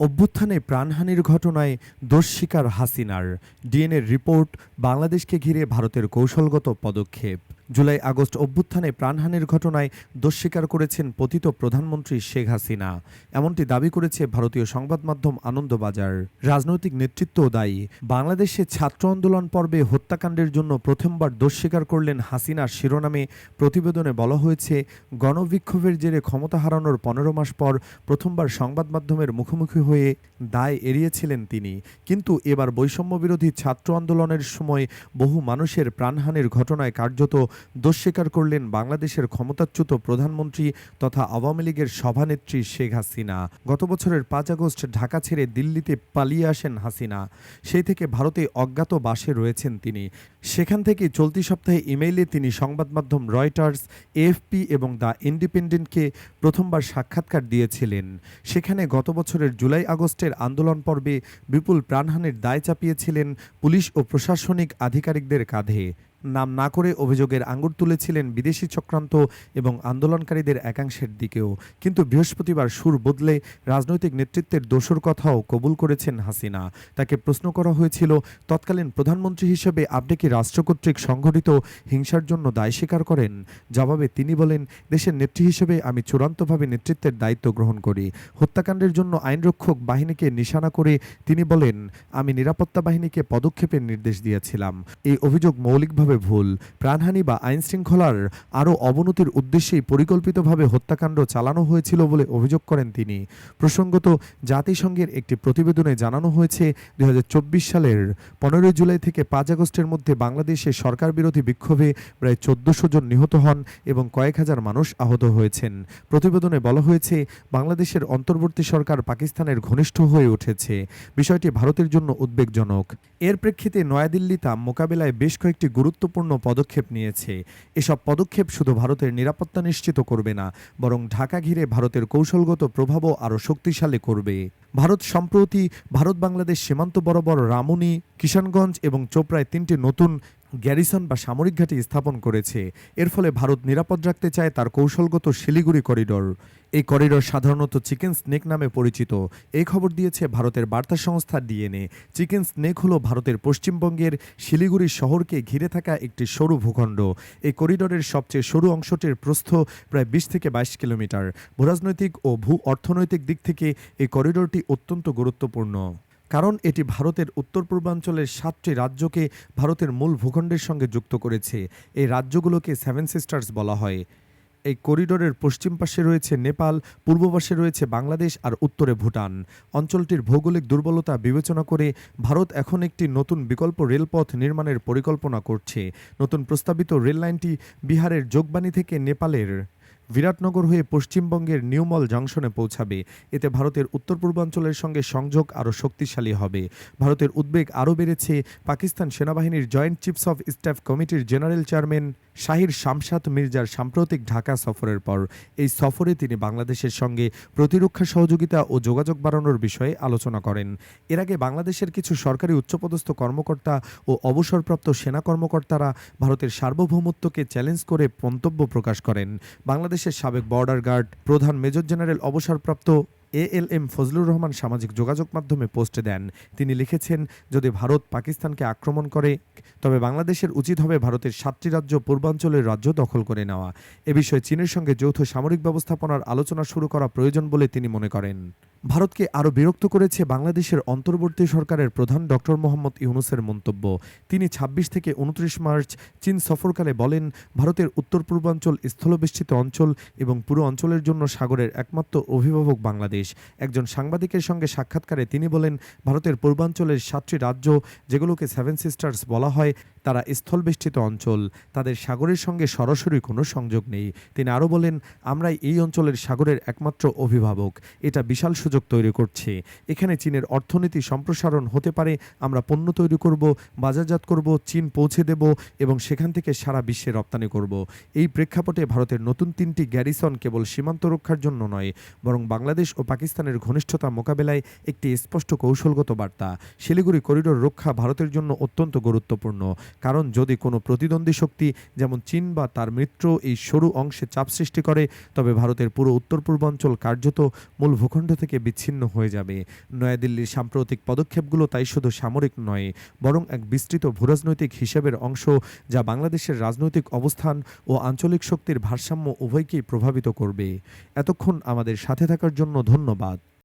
অভ্যুত্থানে প্রাণহানির ঘটনায় দোষ স্বীকার হাসিনার। ডিএনএর রিপোর্ট বাংলাদেশকে ঘিরে ভারতের কৌশলগত পদক্ষেপ। জুলাই আগস্ট অভ্যুত্থানে প্রাণহানির ঘটনায় দোষ স্বীকার করেছেন পতিত প্রধানমন্ত্রী শেখ হাসিনা। এমনটি দাবি করেছে ভারতীয় সংবাদ মাধ্যম আনন্দবাজার। রাজনৈতিক নেতৃত্বও দায়ী। বাংলাদেশে ছাত্র আন্দোলন পর্বে হত্যাকাণ্ডের জন্য প্রথমবার দোষ স্বীকার করলেন হাসিনার শিরোনামে। প্রতিবেদনে বলা হয়েছে, গণবিক্ষোভের জেরে ক্ষমতা হারানোর পনেরো মাস পর প্রথমবার সংবাদ মাধ্যমের মুখোমুখি হয়ে দায় এড়িয়েছিলেন তিনি। কিন্তু এবার বৈষম্য বিরোধী ছাত্র আন্দোলনের সময় বহু মানুষের প্রাণহানির ঘটনায় কার্যত দোষ স্বীকার করলেন বাংলাদেশের ক্ষমতাচ্যুত প্রধানমন্ত্রী তথা আওয়ামী লীগের সভানেত্রী শেখ হাসিনা। গত বছরের পাঁচ আগস্ট ঢাকা ছেড়ে দিল্লিতে পালিয়ে আসেন হাসিনা। সেই থেকে ভারতে অজ্ঞাত বাসে রয়েছেন তিনি। সেখান থেকে চলতি সপ্তাহে ইমেইলে তিনি সংবাদ মাধ্যম রয়টার্স, এএফপি এবং দ্য ইন্ডিপেন্ডেন্টকে প্রথমবার সাক্ষাৎকার দিয়েছিলেন। সেখানে গত বছরের জুলাই আগস্টের আন্দোলন পর্বে বিপুল প্রাণহানির দায় চাপিয়েছিলেন পুলিশ ও প্রশাসনিক আধিকারিকদের কাঁধে। নাম না করে অভিযোগের আঙ্গুর তুলেছিলেন বিদেশি চক্রান্ত এবং আন্দোলনকারীদের একাংশের দিকেও। কিন্তু বৃহস্পতিবার সুর বদলে রাজনৈতিক নেতৃত্বের দোষর কথাও কবুল করেছেন হাসিনা। তাকে প্রশ্ন করা হয়েছিল, তৎকালীন প্রধানমন্ত্রী হিসেবে আপনি কি রাষ্ট্র কর্তৃক সংঘটিত হিংসার জন্য দায় স্বীকার করেন? জবাবে তিনি বলেন, দেশের নেত্রী হিসেবে আমি চূড়ান্তভাবে নেতৃত্বের দায়িত্ব গ্রহণ করি। হত্যাকাণ্ডের জন্য আইনরক্ষক বাহিনীকে নিশানা করে তিনি বলেন, আমি নিরাপত্তা বাহিনীকে পদক্ষেপের নির্দেশ দিয়েছিলাম। এই অভিযোগ মৌলিকভাবে ভুল, প্রাণহানি বা আইন শৃঙ্খলার আরও অবনতির উদ্দেশ্যেই পরিকল্পিতভাবে হত্যাকাণ্ড চালানো হয়েছিল বলে অভিযোগ করেন তিনি। প্রসঙ্গত, জাতিসংঘের একটি প্রতিবেদনে জানানো হয়েছে দু হাজার চব্বিশ সালের পনেরোই জুলাই থেকে পাঁচ আগস্টের মধ্যে বাংলাদেশে সরকার বিরোধী বিক্ষোভে প্রায় চোদ্দশো জন নিহত হন এবং কয়েক হাজার মানুষ আহত হয়েছেন। প্রতিবেদনে বলা হয়েছে, বাংলাদেশের অন্তর্বর্তী সরকার পাকিস্তানের ঘনিষ্ঠ হয়ে উঠেছে। বিষয়টি ভারতের জন্য উদ্বেগজনক। এর প্রেক্ষিতে নয়াদিল্লি তা মোকাবেলায় বেশ কয়েকটি গুরুত্বপূর্ণ পদক্ষেপ নিয়েছে। এসব পদক্ষেপ শুধু ভারতের নিরাপত্তা নিশ্চিত করবে না, বরং ঢাকা ঘিরে ভারতের কৌশলগত প্রভাবও আরও শক্তিশালী করবে। ভারত সম্প্রতি ভারত বাংলাদেশ সীমান্ত বরাবর রামুনি, কিষানগঞ্জ এবং চোপড়ায় তিনটি নতুন গ্যারিসন বা সামরিক ঘাঁটি স্থাপন করেছে। এর ফলে ভারত নিরাপদ রাখতে চায় তার কৌশলগত শিলিগুড়ি করিডোর। এই করিডোর সাধারণত চিকেন স্নেক নামে পরিচিত। এই খবর দিয়েছে ভারতের বার্তা সংস্থা ডিএনএ। চিকেন স্নেক হল ভারতের পশ্চিমবঙ্গের শিলিগুড়ি শহরকে ঘিরে থাকা একটি সরু ভূখণ্ড। এই করিডোরের সবচেয়ে সরু অংশটির প্রস্থ প্রায় বিশ থেকে বাইশ কিলোমিটার। ভূরাজনৈতিক ও ভূ অর্থনৈতিক দিক থেকে এই করিডোরটি অত্যন্ত গুরুত্বপূর্ণ। কারণ এটি ভারতের উত্তর পূর্বাঞ্চলের সাতটি রাজ্যকে ভারতের মূল ভূখণ্ডের সঙ্গে যুক্ত করেছে। এই রাজ্যগুলোকে সেভেন সিস্টার্স বলা হয়। এই করিডোরের পশ্চিম পাশে রয়েছে নেপাল, পূর্ব পাশে রয়েছে বাংলাদেশ আর উত্তরে ভুটান। অঞ্চলটির ভৌগোলিক দুর্বলতা বিবেচনা করে ভারত এখন একটি নতুন বিকল্প রেলপথ নির্মাণের পরিকল্পনা করছে। নতুন প্রস্তাবিত রেল লাইনটি বিহারের যোগবাণী থেকে নেপালের। বিরাটনগর হয়ে পশ্চিমবঙ্গের নিউমল জংশনে পৌঁছাবে। এতে ভারতের উত্তর পূর্বাঞ্চলের সঙ্গে সংযোগ আরও শক্তিশালী হবে। ভারতের উদ্বেগ আরও বেড়েছে পাকিস্তান সেনাবাহিনীর জয়েন্ট চিফস অফ স্টাফ কমিটির জেনারেল চেয়ারম্যান শাহির শামসাদ মির্জার সাম্প্রতিক ঢাকা সফরের পর। এই সফরে তিনি বাংলাদেশের সঙ্গে প্রতিরক্ষা সহযোগিতা ও যোগাযোগ বাড়ানোর বিষয়ে আলোচনা করেন। এর আগে বাংলাদেশের কিছু সরকারি উচ্চপদস্থ কর্মকর্তা ও অবসরপ্রাপ্ত সেনা কর্মকর্তারা ভারতের সার্বভৌমত্বকে চ্যালেঞ্জ করে মন্তব্য প্রকাশ করেন। বাংলাদেশের সাবেক বর্ডার গার্ড, প্রধান মেজর জেনারেল অবসরপ্রাপ্ত A L M Fazlur Rahman সামাজিক যোগাযোগ মাধ্যমে পোস্টে দেন। তিনি লিখেছেন, যদি ভারত পাকিস্তানকে আক্রমণ করে, তবে বাংলাদেশের উচিত হবে ভারতের সাতটি রাজ্য পূর্বাঞ্চলের রাজ্য দখল করে নেওয়া। এ বিষয়ে চীনের সঙ্গে যৌথ সামরিক ব্যবস্থাপনার আলোচনা শুরু করা প্রয়োজন বলে তিনি মনে করেন। ভারতকে আরও বিরক্ত করেছে বাংলাদেশের অন্তর্বর্তী সরকারের প্রধান ডক্টর মোহাম্মদ ইউনুসের মন্তব্য। তিনি ২৬ থেকে উনত্রিশ মার্চ চীন সফরকালে বলেন, ভারতের উত্তর পূর্বাঞ্চল স্থলবেষ্টিত অঞ্চল এবং পুরো অঞ্চলের জন্য সাগরের একমাত্র অভিভাবক বাংলাদেশ। একজন সাংবাদিকের সঙ্গে সাক্ষাৎকারে তিনি বলেন, ভারতের পূর্বাঞ্চলের সাতটি রাজ্য, যেগুলোকে সেভেন সিস্টার্স বলা হয় তারা স্থলবেষ্টিত অঞ্চল, তাদের সাগরের সঙ্গে সরাসরি কোনো সংযোগ নেই। তিনি আরও বলেন, আমরাই এই অঞ্চলের সাগরের একমাত্র অভিভাবক। এটা বিশাল সুযোগ তৈরি করছে। এখানে চীনের অর্থনীতি সম্প্রসারণ হতে পারে, আমরা পণ্য তৈরি করব, বাজারজাত করব, চীন পৌঁছে দেব এবং সেখান থেকে সারা বিশ্বে রপ্তানি করব। এই প্রেক্ষাপটে ভারতের নতুন তিনটি গ্যারিসন কেবল সীমান্ত রক্ষার জন্য নয়, বরং বাংলাদেশ ও পাকিস্তানের ঘনিষ্ঠতা মোকাবেলায় একটি স্পষ্ট কৌশলগত বার্তা। শিলিগুড়ি করিডোর রক্ষা ভারতের জন্য অত্যন্ত গুরুত্বপূর্ণ। কারণ যদি কোনো প্রতিদ্বন্দ্বী শক্তি, যেমন চীন বা তার মিত্র, এই সরু অংশে চাপ সৃষ্টি করে, তবে ভারতের পুরো উত্তর পূর্বাঞ্চল কার্যত মূল ভূখণ্ড থেকে বিচ্ছিন্ন হয়ে যাবে। নয়াদিল্লির সাম্প্রতিক পদক্ষেপগুলো তাই শুধু সামরিক নয়, বরং এক বিস্তৃত ভূরাজনৈতিক হিসেবের অংশ, যা বাংলাদেশের রাজনৈতিক অবস্থান ও আঞ্চলিক শক্তির ভারসাম্য উভয়কেই প্রভাবিত করবে। এতক্ষণ আমাদের সাথে থাকার জন্য ধন্যবাদ।